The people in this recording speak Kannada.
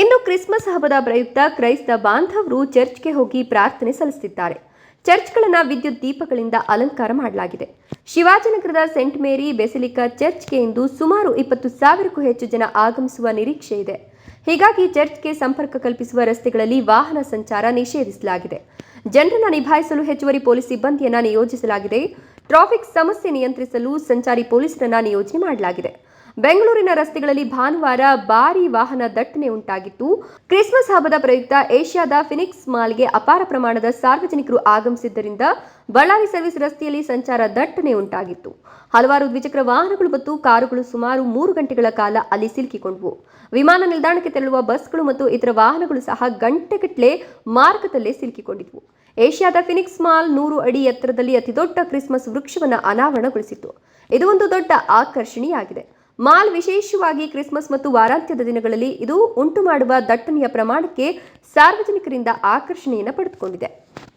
ಇನ್ನು ಕ್ರಿಸ್ಮಸ್ ಹಬ್ಬದ ಪ್ರಯುಕ್ತ ಕ್ರೈಸ್ತ ಬಾಂಧವರು ಚರ್ಚ್ಗೆ ಹೋಗಿ ಪ್ರಾರ್ಥನೆ ಸಲ್ಲಿಸುತ್ತಿದ್ದಾರೆ. ಚರ್ಚ್ಗಳನ್ನು ವಿದ್ಯುತ್ ದೀಪಗಳಿಂದ ಅಲಂಕಾರ ಮಾಡಲಾಗಿದೆ. ಶಿವಾಜಿನಗರದ ಸೆಂಟ್ ಮೇರಿ ಬೆಸಿಲಿಕಾ ಚರ್ಚ್ಗೆ ಇಂದು ಸುಮಾರು ಇಪ್ಪತ್ತು ಸಾವಿರಕ್ಕೂ ಹೆಚ್ಚು ಜನ ಆಗಮಿಸುವ ನಿರೀಕ್ಷೆ ಇದೆ. ಹೀಗಾಗಿ ಚರ್ಚ್ಗೆ ಸಂಪರ್ಕ ಕಲ್ಪಿಸುವ ರಸ್ತೆಗಳಲ್ಲಿ ವಾಹನ ಸಂಚಾರ ನಿಷೇಧಿಸಲಾಗಿದೆ. ಜನರನ್ನು ನಿಭಾಯಿಸಲು ಹೆಚ್ಚುವರಿ ಪೊಲೀಸ್ ಸಿಬ್ಬಂದಿಯನ್ನು ನಿಯೋಜಿಸಲಾಗಿದೆ. ಟ್ರಾಫಿಕ್ ಸಮಸ್ಯೆ ನಿಯಂತ್ರಿಸಲು ಸಂಚಾರಿ ಪೊಲೀಸರನ್ನು ನಿಯೋಜನೆ ಮಾಡಲಾಗಿದೆ. ಬೆಂಗಳೂರಿನ ರಸ್ತೆಗಳಲ್ಲಿ ಭಾನುವಾರ ಭಾರೀ ವಾಹನ ದಟ್ಟಣೆ ಉಂಟಾಗಿತ್ತು. ಕ್ರಿಸ್ಮಸ್ ಹಬ್ಬದ ಪ್ರಯುಕ್ತ ಏಷ್ಯಾದ ಫಿನಿಕ್ಸ್ ಮಾಲ್ಗೆ ಅಪಾರ ಪ್ರಮಾಣದ ಸಾರ್ವಜನಿಕರು ಆಗಮಿಸಿದ್ದರಿಂದ ಬಳ್ಳಾರಿ ಸರ್ವಿಸ್ ರಸ್ತೆಯಲ್ಲಿ ಸಂಚಾರ ದಟ್ಟಣೆ ಉಂಟಾಗಿತ್ತು. ಹಲವಾರು ದ್ವಿಚಕ್ರ ವಾಹನಗಳು ಮತ್ತು ಕಾರುಗಳು ಸುಮಾರು ಮೂರು ಗಂಟೆಗಳ ಕಾಲ ಅಲ್ಲಿ ಸಿಲುಕಿಕೊಂಡವು. ವಿಮಾನ ನಿಲ್ದಾಣಕ್ಕೆ ತೆರಳುವ ಬಸ್ಗಳು ಮತ್ತು ಇತರ ವಾಹನಗಳು ಸಹ ಗಂಟೆಗಟ್ಟಲೆ ಮಾರ್ಗದಲ್ಲೇ ಸಿಲುಕಿಕೊಂಡಿದ್ವು. ಏಷ್ಯಾದ ಫಿನಿಕ್ಸ್ ಮಾಲ್ ನೂರು ಅಡಿ ಎತ್ತರದಲ್ಲಿ ಅತಿದೊಡ್ಡ ಕ್ರಿಸ್ಮಸ್ ವೃಕ್ಷವನ್ನು ಅನಾವರಣಗೊಳಿಸಿತ್ತು. ಇದು ಒಂದು ದೊಡ್ಡ ಆಕರ್ಷಣೆಯಾಗಿದೆ. ಮಾಲ್ ವಿಶೇಷವಾಗಿ ಕ್ರಿಸ್ಮಸ್ ಮತ್ತು ವಾರಾಂತ್ಯದ ದಿನಗಳಲ್ಲಿ ಇದು ಉಂಟು ಮಾಡುವ ದಟ್ಟಣೆಯ ಪ್ರಮಾಣಕ್ಕೆ ಸಾರ್ವಜನಿಕರಿಂದ ಆಕರ್ಷಣೆಯನ್ನು ಪಡೆದುಕೊಂಡಿದೆ.